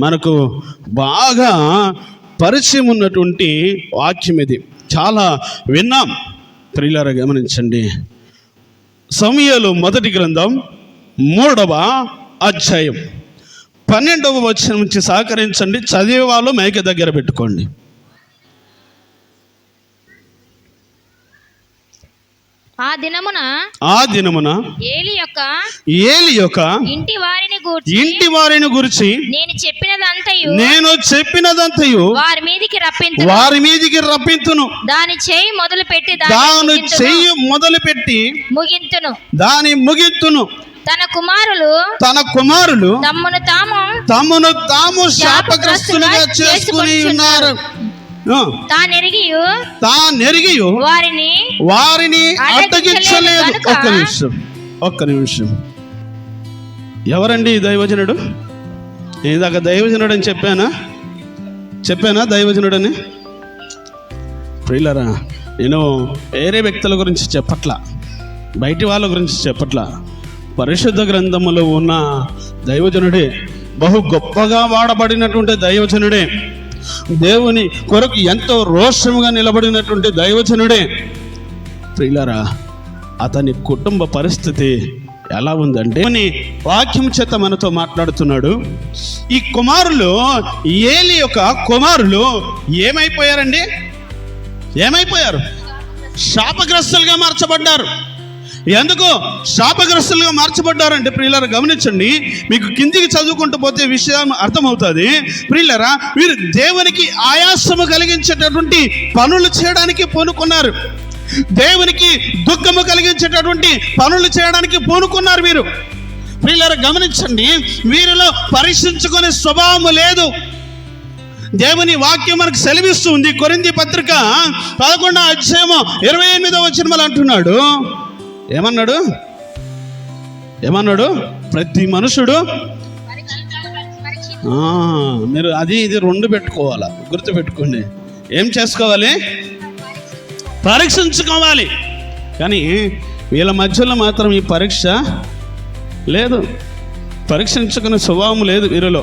మనకు బాగా పరిచయం ఉన్నటువంటి వాక్యం ఇది. చాలా విన్నాం. ప్రియులారా గమనించండి. సమయలు మొదటి గ్రంథం మూడవ అధ్యాయం. పన్నెండవ వచ్చిన నుంచి సహకరించండి. చదివే వాళ్ళు మైక దగ్గర పెట్టుకోండి. ఆ దినమున ఆ దినమున ఏలి యొక్క ఏలి యొక్క ఇంటి వారిని గూర్చి ఇంటి వారిని గురించి నేను చెప్పినదంతయు నేను చెప్పినదంతయు వారి మీదికి రప్పించు వారి మీదికి రప్పింతును. దాని చేయి మొదలు పెట్టి దాని చెయ్యి మొదలుపెట్టి ముగింతును. దాని ముగింతును. తన కుమారులు తన కుమారులు తమ్మును తాము తమను తాము శాపగ్రస్తులుగా చేసుకుని ఉన్నారు. ఆ, తానెరిగి తానెరిగి వారిని వారిని అడ్డగించలేదు ఒక్క నిమిషం. ఒక్క నిమిషం. ఎవరండి దైవజనుడు? నేను ఇందాక దైవజనుడు అని చెప్పానా? చెప్పానా దైవజనుడని? ప్రియులరా నేను వేరే వ్యక్తుల గురించి చెప్పట్లా. బయటి వాళ్ళ గురించి చెప్పట్లా. పరిశుద్ధ గ్రంథములో ఉన్న దైవజనుడే బహు గొప్పగా వాడబడినటువంటి దైవజనుడే. దేవుని కొరకు ఎంతో రోషముగా నిలబడినటువంటి దైవజనుడే. ప్రియులరా అతని కుటుంబ పరిస్థితి ఎలా ఉందంటే అని వాక్యం చేత మనతో మాట్లాడుతున్నాడు. ఈ కుమారులు ఏలి యొక్క కుమారులు ఏమైపోయారండి? ఏమైపోయారు? శాపగ్రస్తులుగా మార్చబడ్డారు. ఎందుకు శాపగ్రస్తులుగా మార్చబడ్డారంటే ప్రియులరా గమనించండి. మీకు కిందికి చదువుకుంటూ పోతే విషయం అర్థమవుతుంది. ప్రియులరా వీరు దేవునికి ఆయాసము కలిగించేటటువంటి పనులు చేయడానికి పూనుకున్నారు. దేవునికి దుఃఖము కలిగించేటటువంటి పనులు చేయడానికి పూనుకున్నారు వీరు ప్రియులరా గమనించండి. వీరిలో పరీక్షించుకునే స్వభావము లేదు. దేవుని వాక్యం మనకు సెలవిస్తుంది. కొరింది పత్రిక పదకొండో అధ్యాయము ఇరవై ఎనిమిదో వచ్చిన అంటున్నాడు. ఏమన్నాడు? ఏమన్నాడు? ప్రతి మనుషుడు మీరు అది ఇది రెండు పెట్టుకోవాలా? గుర్తు పెట్టుకోండి ఏం చేసుకోవాలి? పరీక్షించుకోవాలి. కానీ వీళ్ళ మధ్యలో మాత్రం ఈ పరీక్ష లేదు. పరీక్షించుకునే స్వభావం లేదు వీరిలో.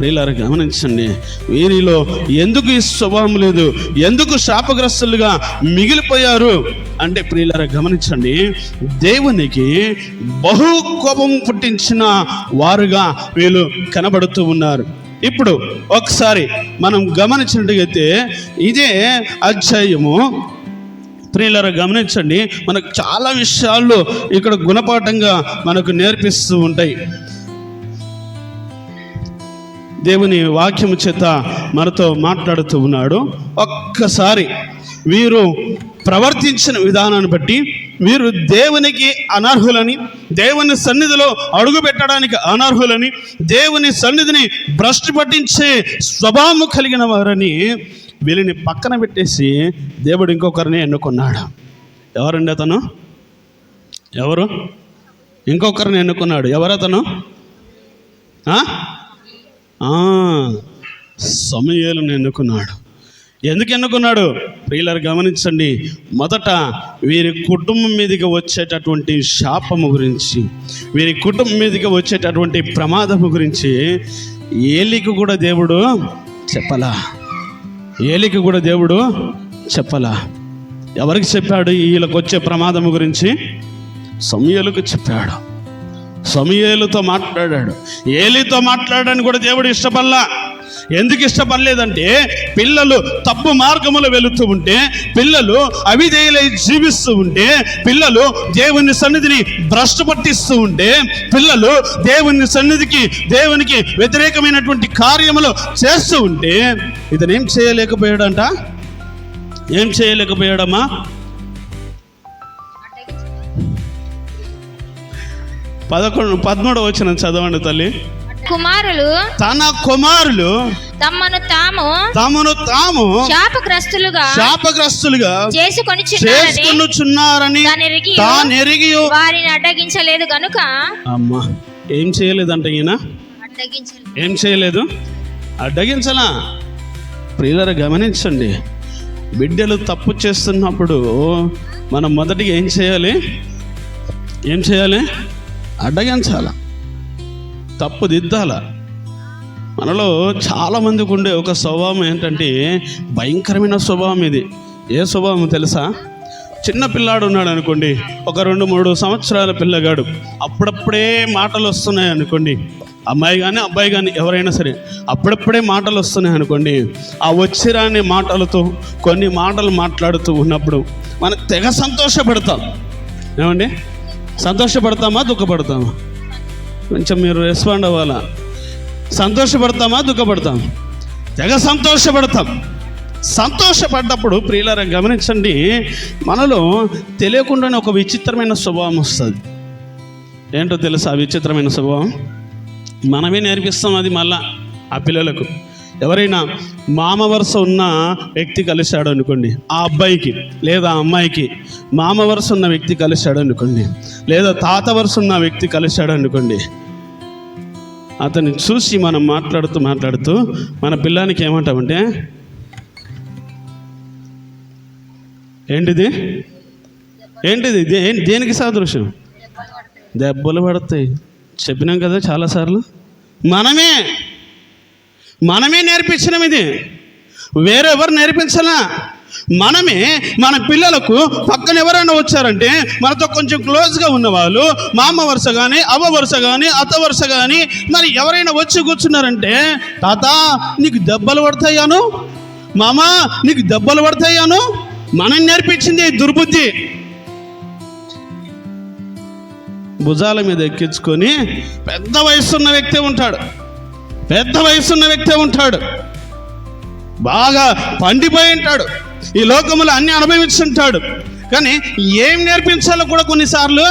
ప్రియులారు గమనించండి. వీరిలో ఎందుకు ఈ స్వభావం లేదు? ఎందుకు శాపగ్రస్తులుగా మిగిలిపోయారు? అంటే ప్రియులారు గమనించండి. దేవునికి బహు కోపం పుట్టించిన వారుగా వీళ్ళు కనబడుతూ ఉన్నారు. ఇప్పుడు ఒకసారి మనం గమనించినట్టుగైతే ఇదే అధ్యాయము. ప్రియులరా గమనించండి. మనకు చాలా విషయాలు ఇక్కడ గుణపాఠంగా మనకు నేర్పిస్తూ ఉంటాయి. దేవుని వాక్యము చేత మనతో మాట్లాడుతూ ఉన్నాడు. ఒక్కసారి వీరు ప్రవర్తించిన విధానాన్ని బట్టి వీరు దేవునికి అనర్హులని దేవుని సన్నిధిలో అడుగు పెట్టడానికి అనర్హులని దేవుని సన్నిధిని భ్రష్టు పట్టించే స్వభావం కలిగిన వారని వీరిని పక్కన పెట్టేసి దేవుడు ఇంకొకరిని ఎన్నుకున్నాడు. ఎవరండి అతను? ఎవరు? ఇంకొకరిని ఎన్నుకున్నాడు. ఎవరతను సమయాలను ఎన్నుకున్నాడు ఎందుకు ఎన్నుకున్నాడు? ప్రియులారు గమనించండి. మొదట వీరి కుటుంబం మీదకి వచ్చేటటువంటి శాపము గురించి వీరి కుటుంబం మీదకి వచ్చేటటువంటి ప్రమాదము గురించి ఏలికి కూడా దేవుడు చెప్పలా? ఏలికి కూడా దేవుడు చెప్పలా? ఎవరికి చెప్పాడు? వీళ్ళకి వచ్చే ప్రమాదము గురించి సమయలకు చెప్పాడు. సమయలతో మాట్లాడాడు. ఏలితో మాట్లాడడానికి కూడా దేవుడు ఇష్టపడలా. ఎందుకు ఇష్టపడలేదంటే పిల్లలు తప్పు మార్గములు వెళుతూ ఉంటే పిల్లలు అవిధేయులై జీవిస్తూ ఉంటే పిల్లలు దేవుని సన్నిధిని భ్రష్టు పట్టిస్తూ ఉంటే పిల్లలు దేవుని సన్నిధికి దేవునికి వ్యతిరేకమైనటువంటి కార్యములు చేస్తూ ఉంటే ఇతను ఏం చేయలేకపోయాడంట? ఏం చేయలేకపోయాడమ్మా? పదకొండు పదమూడు వచ్చిన చదవండి తల్లి. కుమారులు తన కుమారులు తమను తాము తమను తాము శాపగ్రస్తులుగా శాపగ్రస్తులుగా చేసుకొని చేసుకునుచున్నారని తానెరిగి తానెరిగి వారిని అడ్డగించలేదు గనుక అమ్మా ఏం చేయలేదంట ఈయన? ఏం చేయలేదు? అడ్డగించలా? ప్రియులర గమనించండి. బిడ్డలు తప్పు చేస్తున్నప్పుడు మనం మొదటిగా ఏం చేయాలి? ఏం చేయాలి? అడ్డగించాల? తప్పు దిద్దాల? మనలో చాలామందికి ఉండే ఒక స్వభావం ఏంటంటే భయంకరమైన స్వభావం ఇది. ఏ స్వభావం తెలుసా? చిన్న పిల్లాడు ఉన్నాడు అనుకోండి ఒక రెండు మూడు సంవత్సరాల పిల్లగాడు అప్పుడప్పుడే మాటలు వస్తున్నాయి అనుకోండి. అమ్మాయి కానీ అబ్బాయి కానీ ఎవరైనా సరే అప్పుడప్పుడే మాటలు వస్తున్నాయి అనుకోండి. ఆ వచ్చిరాని మాటలతో కొన్ని మాటలు మాట్లాడుతూ ఉన్నప్పుడు మనం తెగ సంతోషపడతాం. ఏమండి? సంతోషపడతామా దుఃఖపడతామా? కొంచెం మీరు రెస్పాండ్ అవ్వాలా? సంతోషపడతామా దుఃఖపడతాం తెగ సంతోషపడతాం. సంతోషపడ్డప్పుడు ప్రియులారా గమనించండి మనలో తెలియకుండానే ఒక విచిత్రమైన స్వభావం వస్తుంది. ఏంటో తెలుసా ఆ విచిత్రమైన స్వభావం? మనమే నేర్పిస్తాం అది మళ్ళా ఆ పిల్లలకు. ఎవరైనా మామ వరుస ఉన్న వ్యక్తి కలిశాడు అనుకోండి ఆ అబ్బాయికి లేదా అమ్మాయికి మామ వరుస ఉన్న వ్యక్తి కలిశాడు అనుకోండి లేదా తాత వరుస ఉన్న వ్యక్తి కలిశాడు అనుకోండి అతన్ని చూసి మనం మాట్లాడుతూ మాట్లాడుతూ మన పిల్లానికి ఏమంటామంటే ఏంటిది? ఏంటిది? దే- దేనికి సాదృశ్యం? దెబ్బలు పడతాయి. చెప్పినాం కదా చాలాసార్లు. మనమే! మనమే నేర్పించడం ఇది. వేరెవరు నేర్పించలా? మనమే మన పిల్లలకు పక్కన ఎవరైనా వచ్చారంటే మనతో కొంచెం క్లోజ్గా ఉన్నవాళ్ళు మామ వరుస కానీ అవ్వ వరుస కానీ అత్త వరుస కానీ మరి ఎవరైనా వచ్చి కూర్చున్నారంటే తాత నీకు దెబ్బలు పడతాయాను? మామ నీకు దెబ్బలు పడతాయాను? మనం నేర్పించింది దుర్బుద్ధి. భుజాల మీద ఎక్కించుకొని పెద్ద వయసున్న వ్యక్తి ఉంటాడు. పెద్ద వయసున్న వ్యక్తి ఉంటాడు. బాగా పండిపోయి ఉంటాడు. ఈ లోకంలో అన్ని అనుభవించుంటాడు కానీ ఏం నేర్పించాలో కూడా కొన్నిసార్లు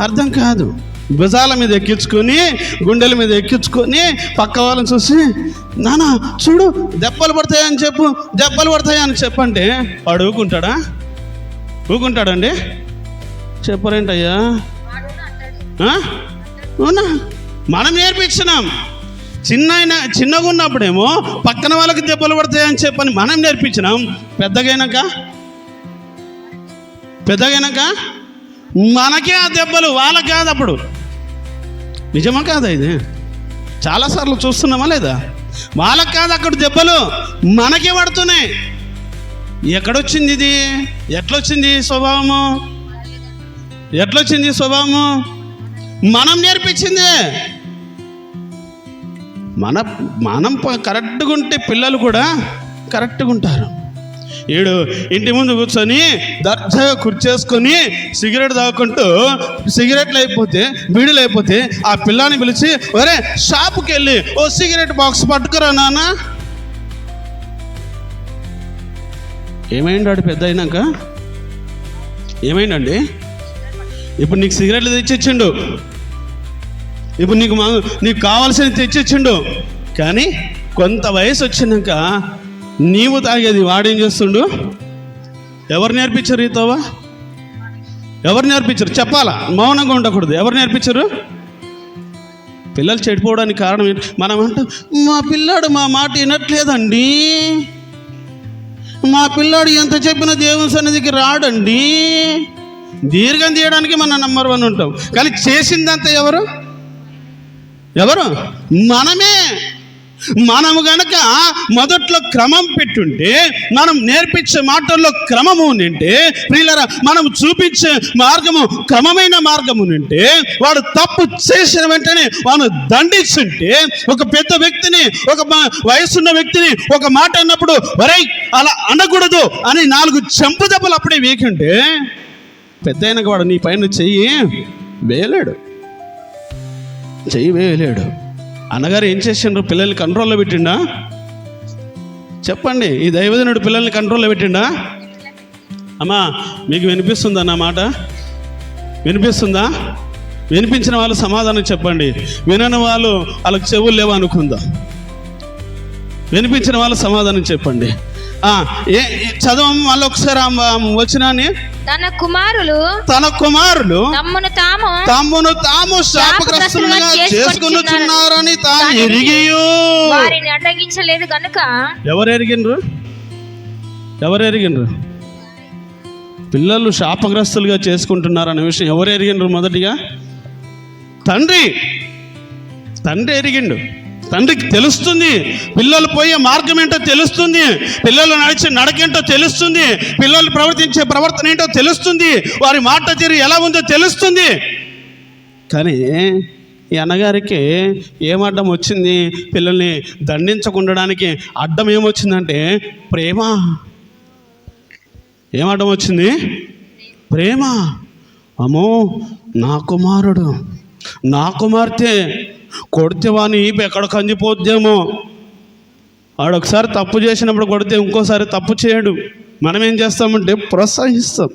అర్థం కాదు. భుజాల మీద ఎక్కించుకొని గుండెల మీద ఎక్కించుకొని పక్క వాళ్ళని చూసి నానా చూడు దెబ్బలు పడతాయని చెప్పు దెబ్బలు పడతాయని చెప్పంటే వాడు ఊకుంటాడా ఊకుంటాడండి? చెప్పరేంటయ్యా? అవునా? మనం నేర్పించినాం. చిన్న చిన్నగా ఉన్నప్పుడేమో పక్కన వాళ్ళకి దెబ్బలు పడతాయని చెప్పని మనం నేర్పించినాం. పెద్దగైనాక? పెద్దగైనాక? మనకే ఆ దెబ్బలు వాళ్ళకి కాదు అప్పుడు. నిజమా కాదా ఇది? చాలాసార్లు చూస్తున్నామా లేదా? వాళ్ళకి కాదు అక్కడ దెబ్బలు మనకే పడుతున్నాయి. ఎక్కడొచ్చింది ఇది? ఎట్లొచ్చింది స్వభావము? ఎట్లొచ్చింది స్వభావము? మనం నేర్పించిందే. మన మనం కరెక్ట్గా ఉంటే పిల్లలు కూడా కరెక్ట్గా ఉంటారు ఈడు ఇంటి ముందు కూర్చొని దర్జాగా కుర్చేసుకొని సిగరెట్ తాగుకుంటూ సిగరెట్లు అయిపోతే బీడీలు అయిపోతే ఆ పిల్లాని పిలిచి ఒరే షాపుకి వెళ్ళి ఓ సిగరెట్ బాక్స్ పట్టుకురా నాన్న. ఏమైంది వాడు పెద్ద అయినాక? ఏమైందండి? ఇప్పుడు నీకు సిగరెట్లు తెచ్చిచ్చిండు. ఇప్పుడు నీకు మా నీకు కావాల్సిన తెచ్చిచ్చిండు. కానీ కొంత వయసు వచ్చినాక నీవు తాగేది వాడేం చేస్తుండు? ఎవరు నేర్పించారు ఈ ఎవరు నేర్పించారు? చెప్పాలా? మౌనంగా ఉండకూడదు. ఎవరు నేర్పించారు? పిల్లలు చెడిపోవడానికి కారణం ఏంటి? మనం అంటాం మా పిల్లాడు మా మాట వినట్లేదండి. మా పిల్లాడు ఎంత చెప్పినా దేవుని సన్నిధికి రాడండి. దీర్ఘం తీయడానికి మన నంబర్ వన్ ఉంటాం కానీ చేసిందంతా ఎవరు? ఎవరు? మనమే. మనము గనక మొదట్లో క్రమం పెట్టుంటే మనం నేర్పించే మాటల్లో క్రమము ఉంటే ప్రియులరా మనం చూపించే మార్గము క్రమమైన మార్గము ఉంటే వాడు తప్పు చేసిన వెంటనే వాడు దండించుంటే ఒక పెద్ద వ్యక్తిని ఒక వయసున్న వ్యక్తిని ఒక మాట అన్నప్పుడు వరై అలా అనకూడదు అని నాలుగు చెంపు దెబ్బలు అప్పుడే వేకుంటే పెద్ద అయినాక వాడు నీ పైన చెయ్యి వేయలేడు చెయ్యి వేయలేడు. అన్నగారు ఏం చేసిండ్రు? పిల్లల్ని కంట్రోల్లో పెట్టిండా? చెప్పండి ఈ దైవజనుడు పిల్లల్ని కంట్రోల్లో పెట్టిండా? అమ్మా మీకు వినిపిస్తుందా నా మాట? వినిపిస్తుందా? వినిపించిన వాళ్ళు సమాధానం చెప్పండి. వినని వాళ్ళు వాళ్ళకి చెవులు లేవు అనుకుందా? వినిపించిన వాళ్ళు సమాధానం చెప్పండి. ఏ ఏ- చదవం మళ్ళీ ఒకసారి వచ్చినాని? తన కుమారులు తన కుమారులు తమ్మును తాము తమ్మును తాము శాపగ్రస్తులుగా చేసుకున్నారని తాను ఎరిగియు. వారిని అడ్డగించలేదు గనుక ఎవరు ఎరిగినరు ఎవరు ఎరిగినరు పిల్లలు శాపగ్రస్తులుగా చేసుకుంటున్నారనే విషయం ఎవరు ఎరిగినరు మొదటిగా? తండ్రి. తండ్రి ఎరిగిండు. తండ్రికి తెలుస్తుంది. పిల్లలు పోయే మార్గం ఏంటో తెలుస్తుంది. పిల్లలు నడిచే నడకేంటో తెలుస్తుంది. పిల్లలు ప్రవర్తించే ప్రవర్తన ఏంటో తెలుస్తుంది. వారి మాట తీరు ఎలా ఉందో తెలుస్తుంది. కానీ ఈ అన్నగారికి ఏం అడ్డం వచ్చింది? పిల్లల్ని దండించకుండడానికి అడ్డం ఏమొచ్చిందంటే ప్రేమ. ఏం అడ్డం వచ్చింది? ప్రేమ. అమ్మో నా కుమారుడు. నా కుమార్తె కొడితే వాని ఈపు ఎక్కడ కందిపోద్దేమో? ఆడొకసారి తప్పు చేసినప్పుడు కొడితే ఇంకోసారి తప్పు చేయడు. మనం ఏం చేస్తామంటే ప్రోత్సహిస్తాం